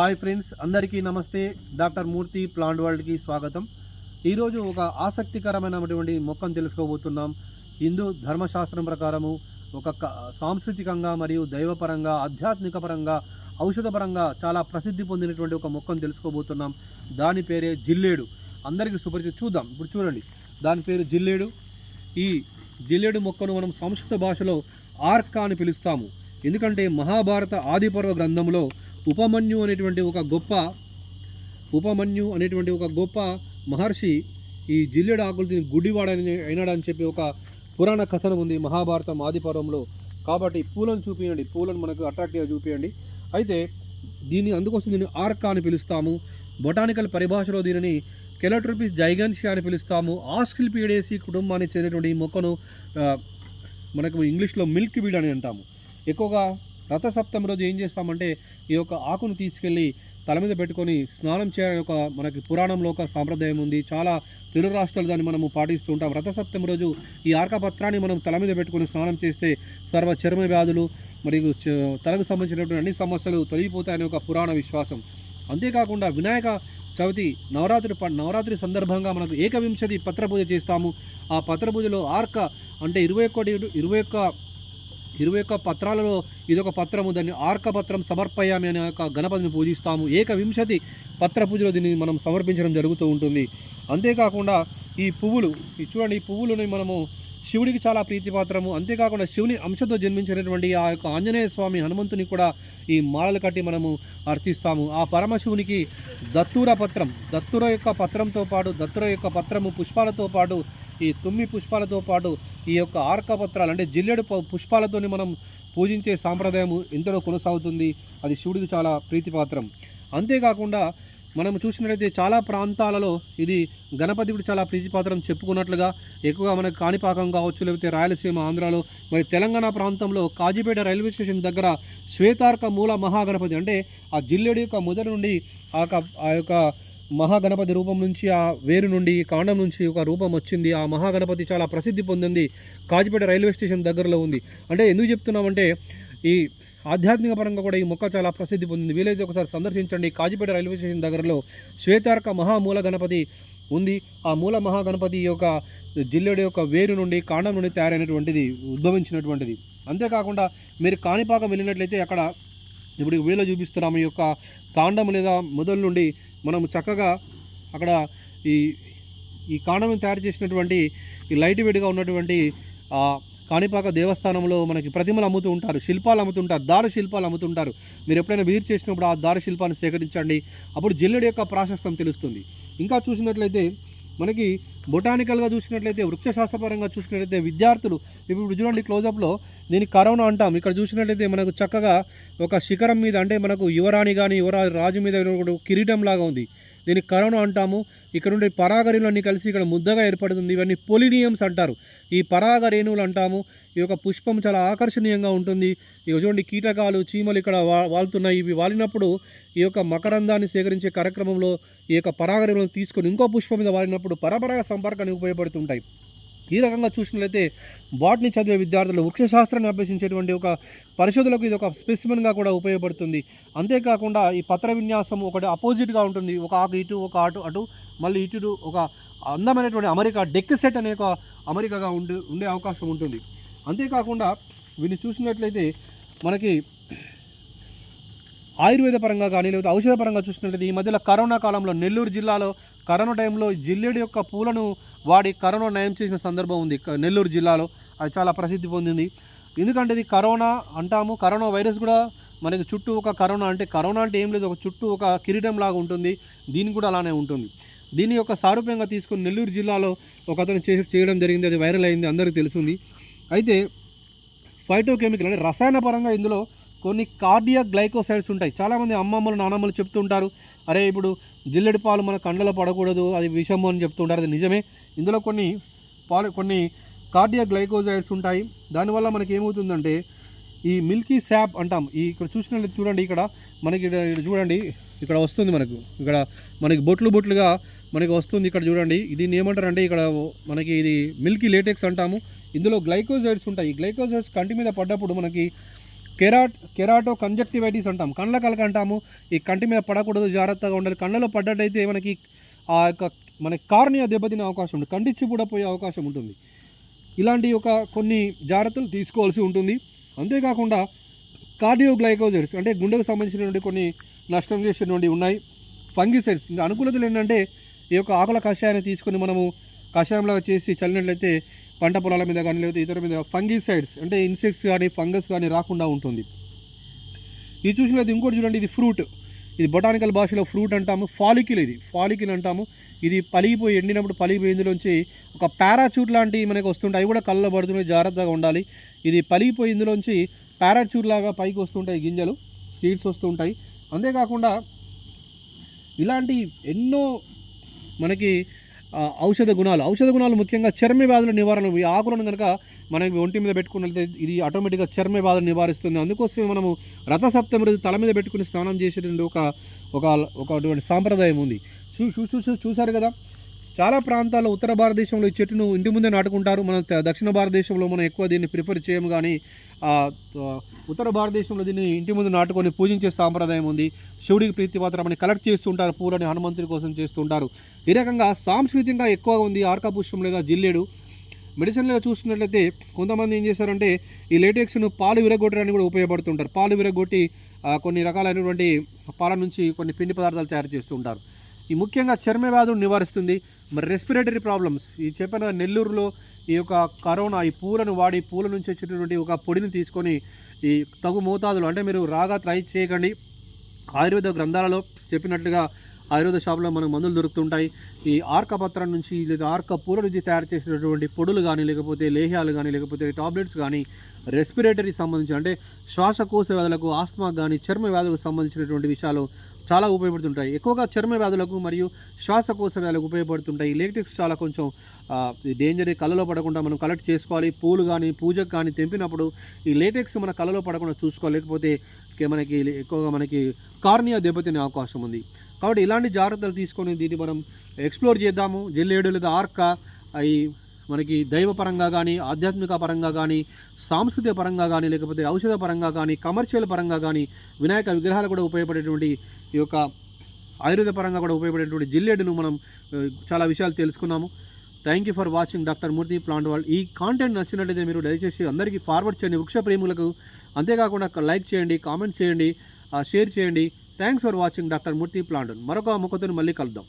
Hi friends అందరికీ నమస్తే. Doctor Murthy plant వరల్డ్కి స్వాగతం. ఈరోజు ఒక ఆసక్తికరమైనటువంటి మొక్కను తెలుసుకోబోతున్నాం. హిందూ ధర్మశాస్త్రం ప్రకారము ఒక సాంస్కృతికంగా మరియు దైవపరంగా ఆధ్యాత్మిక పరంగా ఔషధపరంగా చాలా ప్రసిద్ధి పొందినటువంటి ఒక మొక్కను తెలుసుకోబోతున్నాం. దాని పేరే జిల్లేడు. అందరికీ సుపరిచి చూద్దాం. ఇప్పుడు చూడండి. దాని పేరు జిల్లేడు. ఈ జిల్లేడు మొక్కను మనం సంస్కృత భాషలో ఆర్కా అని పిలుస్తాము. ఎందుకంటే మహాభారత ఆదిపర్వ గ్రంథంలో ఉపమన్యు అనేటువంటి ఒక గొప్ప ఉపమన్యు అనేటువంటి ఒక గొప్ప మహర్షి ఈ జిల్లెడు ఆకులు తిని గుడ్డివాడని అయినాడని చెప్పి ఒక పురాణ కథనం ఉంది మహాభారతం ఆదిపర్వంలో. కాబట్టి పూలను చూపించండి పూలను మనకు అట్రాక్టివ్గా చూపించండి అయితే దీన్ని అందుకోసం దీన్ని ఆర్కా అని పిలుస్తాము. బొటానికల్ పరిభాషలో దీనిని కెలట్రోపిస్ జైగన్షియా అని పిలుస్తాము. ఆస్కిల్పీడేసి కుటుంబానికి చెందినటువంటి ఈ మొక్కను మనకు ఇంగ్లీష్లో మిల్క్ బీడ్ అని అంటాము. ఎక్కువగా రథసప్తమి రోజు ఏం చేస్తామంటే ఈ యొక్క ఆకును తీసుకెళ్ళి తల మీద పెట్టుకొని స్నానం చేయడం ఒక మనకి పురాణంలో ఒక సాంప్రదాయం ఉంది. చాలా తెలుగు రాష్ట్రాలు దాన్ని మనము పాటిస్తూ ఉంటాం. రథసప్తమి రోజు ఈ ఆర్కపత్రాన్ని మనం తల మీద పెట్టుకొని స్నానం చేస్తే సర్వ చర్మ వ్యాధులు మరియు చ- తలకు సంబంధించినటువంటి అన్ని సమస్యలు తొలగిపోతాయని ఒక పురాణ విశ్వాసం. అంతేకాకుండా వినాయక చవితి నవరాత్రి ప- నవరాత్రి సందర్భంగా మనకు ఏకవింశతి పత్ర పూజ చేస్తాము. ఆ పత్ర పూజలో ఆర్క అంటే ఇరవై ఒక్కటి ఇరవై ఒక్క ఇరవై ఒక్క పత్రాలలో ఇదొక పత్రము. దాన్ని ఆర్క పత్రం సమర్పయామి అనే ఒక గణపతిని పూజిస్తాము. ఏకవింశతి పత్ర పూజలో దీన్ని మనం సమర్పించడం జరుగుతూ ఉంటుంది. అంతేకాకుండా ఈ పువ్వులు ఈ చూడండి ఈ పువ్వులని మనము శివుడికి చాలా ప్రీతిపాత్రము. అంతేకాకుండా శివుని అంశతో జన్మించినటువంటి ఆ యొక్క ఆంజనేయ స్వామి హనుమంతుని కూడా ఈ మాలలు కట్టి మనము అర్థిస్తాము ఆ పరమశివునికి దత్తూర పత్రం దత్తుర యొక్క పత్రంతో పాటు దత్తుర యొక్క పత్రము పుష్పాలతో పాటు ఈ తుమ్మి పుష్పాలతో పాటు ఈ యొక్క ఆర్క పత్రాలు అంటే జిల్లెడు పుష్పాలతోని మనం పూజించే సాంప్రదాయం ఎంతలో కొనసాగుతుంది? అది శివుడికి చాలా ప్రీతిపాత్రం. అంతేకాకుండా మనం చూసినట్లయితే చాలా ప్రాంతాలలో ఇది గణపతికి చాలా ప్రీతిపాత్రం చెప్పుకున్నట్లుగా ఎక్కువగా మనకు కాణిపాకం కావచ్చు లేకపోతే రాయలసీమ ఆంధ్రాలో మరి తెలంగాణ ప్రాంతంలో కాజీపేట రైల్వే స్టేషన్ దగ్గర శ్వేతార్క మూల మహాగణపతి అంటే ఆ జిల్లెడు యొక్క మొదటి నుండి ఆ యొక్క ఆ యొక్క మహాగణపతి రూపం నుంచి ఆ వేరు నుండి కాండం నుంచి ఒక రూపం వచ్చింది. ఆ మహాగణపతి చాలా ప్రసిద్ధి పొందింది. కాజిపేట రైల్వే స్టేషన్ దగ్గరలో ఉంది. అంటే ఎందుకు చెప్తున్నామంటే ఈ ఆధ్యాత్మిక పరంగా కూడా ఈ మొక్క చాలా ప్రసిద్ధి పొందింది. వీలైతే ఒకసారి సందర్శించండి. కాజిపేట రైల్వే స్టేషన్ దగ్గరలో శ్వేతార్క మహామూల గణపతి ఉంది. ఆ మూల మహాగణపతి యొక్క జిల్లెడు యొక్క వేరు నుండి కాండం నుండి తయారైనటువంటిది ఉద్భవించినటువంటిది. అంతేకాకుండా మీరు కాణిపాకం వెళ్ళినట్లయితే అక్కడ ఇప్పుడు ఈ వీడియోలో చూపిస్తున్నాము ఈ యొక్క కాండం లేదా మొదలు నుండి మనం చక్కగా అక్కడ ఈ ఈ కాండం తయారు చేసినటువంటి ఈ లైట్ వెయిట్గా ఉన్నటువంటి కాణిపాక దేవస్థానంలో మనకి ప్రతిమలు అమ్ముతూ ఉంటారు శిల్పాలు అమ్ముతుంటారు దారు శిల్పాలు అమ్ముతుంటారు మీరు ఎప్పుడైనా విజిట్ చేసినప్పుడు ఆ దారు శిల్పాన్ని సేకరించండి. అప్పుడు జిల్లెడు యొక్క ప్రాశస్తం తెలుస్తుంది. ఇంకా చూసినట్లయితే మనకి బొటానికల్గా చూసినట్లయితే వృక్షశాస్త్రపరంగా చూసినట్లయితే విద్యార్థులు ఇప్పుడు చూడండి క్లోజప్లో దీన్ని కరోనా అంటాం. ఇక్కడ చూసినట్లయితే మనకు చక్కగా ఒక శిఖరం మీద అంటే మనకు యువరాణి కానీ యువరాజు రాజు మీద కిరీటం లాగా ఉంది. దీన్ని కరోనా అంటాము. ఇక్కడ ఉండే పరాగరేణులన్నీ కలిసి ఇక్కడ ముద్దగా ఏర్పడుతుంది. ఇవన్నీ పొలినియమ్స్ అంటారు. ఈ పరాగ రేణువులు అంటాము. ఈ యొక్క పుష్పం చాలా ఆకర్షణీయంగా ఉంటుంది. ఇక చూడండి కీటకాలు చీమలు ఇక్కడ వా వాలుతున్నాయి ఇవి వాలినప్పుడు ఈ యొక్క మకరందాన్ని సేకరించే కార్యక్రమంలో ఈ యొక్క పరాగరేణులను తీసుకొని ఇంకో పుష్పం మీద వాలినప్పుడు పరపరాగ సంపర్కానికి ఉపయోగపడుతుంటాయి. ఈ రకంగా చూసినట్లయితే బాట్ని చదివే విద్యార్థులు వృక్షశాస్త్రాన్ని అభ్యసించేటువంటి ఒక పరిశోధనకు ఇది ఒక స్పెసిమెన్గా కూడా ఉపయోగపడుతుంది. అంతేకాకుండా ఈ పత్ర విన్యాసం ఒకటి అపోజిట్గా ఉంటుంది. ఒక ఆకు ఇటు ఒక అటు అటు మళ్ళీ ఇటు ఒక అందమైనటువంటి అమెరికా డెక్ సెట్ అనే ఒక అమెరికాగా ఉండే ఉండే అవకాశం ఉంటుంది. అంతేకాకుండా వీటిని చూసినట్లయితే మనకి ఆయుర్వేద పరంగా కానీ లేకపోతే ఔషధ పరంగా చూసినట్లయితే ఈ మధ్యలో కరోనా కాలంలో నెల్లూరు జిల్లాలో కరోనా టైంలో జిల్లేడు యొక్క పూలను వాడి కరోనా నయం చేసిన సందర్భం ఉంది. నెల్లూరు జిల్లాలో అది చాలా ప్రసిద్ధి పొందింది. ఎందుకంటే ఇది కరోనా అంటాము. కరోనా వైరస్ కూడా మనకి చుట్టూ ఒక కరోనా అంటే కరోనా అంటే ఏం లేదు. ఒక చుట్టూ ఒక కిరీటం లాగా ఉంటుంది. దీని కూడా అలానే ఉంటుంది. దీని యొక్క సారూప్యంగా తీసుకుని నెల్లూరు జిల్లాలో ఒక అతను చేసి చేయడం జరిగింది. అది వైరల్ అయింది. అందరికీ తెలుస్తుంది అయితే ఫైటోకెమికల్ అంటే రసాయన పరంగా ఇందులో కొన్ని కార్డియా గ్లైకోసైడ్స్ ఉంటాయి. చాలామంది అమ్మమ్మలు నానమ్మలు చెప్తుంటారు అరే ఇప్పుడు జిల్లెడి పాలు మన కండలో పడకూడదు అది విషము అని చెప్తుంటారు అది నిజమే. ఇందులో కొన్ని పాలు కొన్ని కార్డియా గ్లైకోసైడ్స్ ఉంటాయి. దానివల్ల మనకి ఏమవుతుందంటే ఈ మిల్కీ శాప్ అంటాం. ఈ ఇక్కడ చూసినట్లయితే చూడండి ఇక్కడ మనకి ఇక్కడ ఇక్కడ చూడండి ఇక్కడ వస్తుంది మనకు. ఇక్కడ మనకి బొట్లు బొట్లుగా మనకి వస్తుంది ఇక్కడ చూడండి. దీన్ని ఏమంటారంటే ఇక్కడ మనకి ఇది మిల్కీ లేటెక్స్ అంటాము. ఇందులో గ్లైకోసైడ్స్ ఉంటాయి. ఈ గ్లైకోసైడ్స్ కంటి మీద పడ్డప్పుడు మనకి కెరాట్ కెరాటో కంజక్టివైటిస్ అంటాం. కండ్ల కలక అంటాము. ఈ కంటి మీద పడకూడదు జాగ్రత్తగా ఉండాలి. కళ్ళలో పడ్డట్టయితే మనకి ఆ యొక్క మన కార్నియా దెబ్బతినే అవకాశం ఉంటుంది. కంటిచ్చు కూడా పోయే అవకాశం ఉంటుంది. ఇలాంటి ఒక కొన్ని జాగ్రత్తలు తీసుకోవాల్సి ఉంటుంది. అంతేకాకుండా కార్డియోగ్లైకోజైడ్స్ అంటే గుండెకు సంబంధించినటువంటి కొన్ని నష్టం చేసేటువంటి ఉన్నాయి. ఫంగిసైడ్స్. అనుకూలతలు ఏంటంటే ఈ యొక్క ఆకుల కషాయాన్ని తీసుకొని మనము కషాయంలాగా చేసి చల్లినట్లయితే పంట పొలాల మీద కానీ లేకపోతే ఇతర మీద ఫంగిసైడ్స్ అంటే ఇన్సెక్ట్స్ కానీ ఫంగస్ కానీ రాకుండా ఉంటుంది. ఇది చూసినది ఇంకోటి చూడండి ఇది ఫ్రూట్. ఇది బొటానికల్ భాషలో ఫ్రూట్ అంటాము ఫాలికిల్ ఇది. ఫాలికిల్ అంటాము. ఇది పలిగిపోయి ఎండినప్పుడు పలిగిపోయి ఇందులోంచి ఒక పారాచూట్ లాంటివి మనకు వస్తుంటాయి. అవి కూడా కళ్ళలో పడుతున్నాయి జాగ్రత్తగా ఉండాలి. ఇది పలిగిపోయి ఇందులోంచి పారాచూట్ లాగా పైకి వస్తుంటాయి గింజలు సీడ్స్ వస్తుంటాయి. అంతేకాకుండా ఇలాంటి ఎన్నో మనకి ఔషధ గుణాలు. ఔషధ గుణాలు ముఖ్యంగా చర్మ వ్యాధుల నివారణ. ఈ ఆకులను కనుక మనం ఒంటి మీద పెట్టుకున్నట్లయితే ఇది ఆటోమేటిక్గా చర్మ వ్యాధులు నివారిస్తుంది. అందుకోసమే మనము రథసప్తమి రోజు తల మీద పెట్టుకుని స్నానం చేసేటువంటి ఒక ఒక ఒకటువంటి సాంప్రదాయం ఉంది. చూ చూ చూ చూ- చూసారు కదా? చాలా ప్రాంతాల్లో ఉత్తర భారతదేశంలో ఈ చెట్టును ఇంటి ముందే నాటుకుంటారు. మన దక్షిణ భారతదేశంలో మనం ఎక్కువ దీన్ని ప్రిఫర్ చేయము కానీ ఉత్తర భారతదేశంలో దీన్ని ఇంటి ముందు నాటుకొని పూజించే సాంప్రదాయం ఉంది. శివుడికి ప్రీతిపాత్రమని కలెక్ట్ చేస్తుంటారు. పూలని హనుమంతుడి కోసం చేస్తుంటారు. ఈ రకంగా సాంస్కృతికంగా ఎక్కువగా ఉంది ఆర్కా పుష్పం లేదా జిల్లేడు. మెడిసిన్లో చూస్తున్నట్లయితే కొంతమంది ఏం చేశారంటే ఈ లేటెక్స్ను పాలు విరగొట్టడానికి కూడా ఉపయోగపడుతుంటారు. పాలు విరగొట్టి కొన్ని రకాలైనటువంటి పాల నుంచి కొన్ని పిండి పదార్థాలు తయారు చేస్తుంటారు. ఈ ముఖ్యంగా చర్మ వ్యాధులు నివారిస్తుంది. మరి రెస్పిరేటరీ ప్రాబ్లమ్స్ ఈ చెప్పిన నెల్లూరులో ఈ యొక్క కరోనా ఈ పూలను వాడి పూల నుంచి వచ్చినటువంటి ఒక పొడిని తీసుకొని ఈ తగు మోతాదులు అంటే మీరు రాగా ట్రై చేయకండి. ఆయుర్వేద గ్రంథాలలో చెప్పినట్లుగా ఆయుర్వేద షాప్లో మనకు మందులు దొరుకుతుంటాయి. ఈ ఆర్క పత్రం నుంచి లేదా ఆర్క పూల నుంచి తయారు చేసినటువంటి పొడులు కానీ లేకపోతే లేహ్యాలు కానీ లేకపోతే టాబ్లెట్స్ కానీ రెస్పిరేటరీ సంబంధించి అంటే శ్వాసకోశ వ్యాధులకు ఆస్మా కానీ చర్మ వ్యాధులకు సంబంధించినటువంటి విషయాలు చాలా ఉపయోగపడుతుంటాయి. ఎక్కువగా చర్మ వ్యాధులకు మరియు శ్వాసకోశ వ్యాధులకు ఉపయోగపడుతుంటాయి. ఎలక్ట్రిక్స్ లేటెక్స్ చాలా కొంచెం డేంజర్ కళ్ళలో పడకుండా మనం కలెక్ట్ చేసుకోవాలి. పూలు కానీ పూజకు కానీ తెంపినప్పుడు ఈ లేటెక్స్ మన కళ్ళలో పడకుండా చూసుకోవాలి. లేకపోతే మనకి ఎక్కువగా మనకి కార్నియా దెబ్బతినే అవకాశం ఉంది. కాబట్టి ఇలాంటి జాగ్రత్తలు తీసుకొని దీన్ని మనం ఎక్స్ప్లోర్ చేద్దాము. జెల్లేడు లేదా ఆర్క ఈ మనకి దైవపరంగా కానీ ఆధ్యాత్మిక పరంగా కానీ సాంస్కృతిక పరంగా కానీ లేకపోతే ఔషధ పరంగా కానీ కమర్షియల్ పరంగా కానీ వినాయక విగ్రహాలు కూడా ఉపయోగపడేటువంటి ఈ యొక్క ఆయుర్వేద పరంగా కూడా ఉపయోగపడేటువంటి జిల్లేడును మనం చాలా విషయాలు తెలుసుకున్నాము. Thank you for watching doctor Murthy plant వాళ్ళు ఈ కాంటెంట్ నచ్చినట్లయితే మీరు దయచేసి అందరికీ ఫార్వర్డ్ చేయండి. వృక్ష ప్రేములకు అంతేకాకుండా లైక్ చేయండి కామెంట్ చేయండి షేర్ చేయండి. Thanks for watching doctor Murthy plant మరొక ముఖతో మళ్ళీ కలుద్దాం.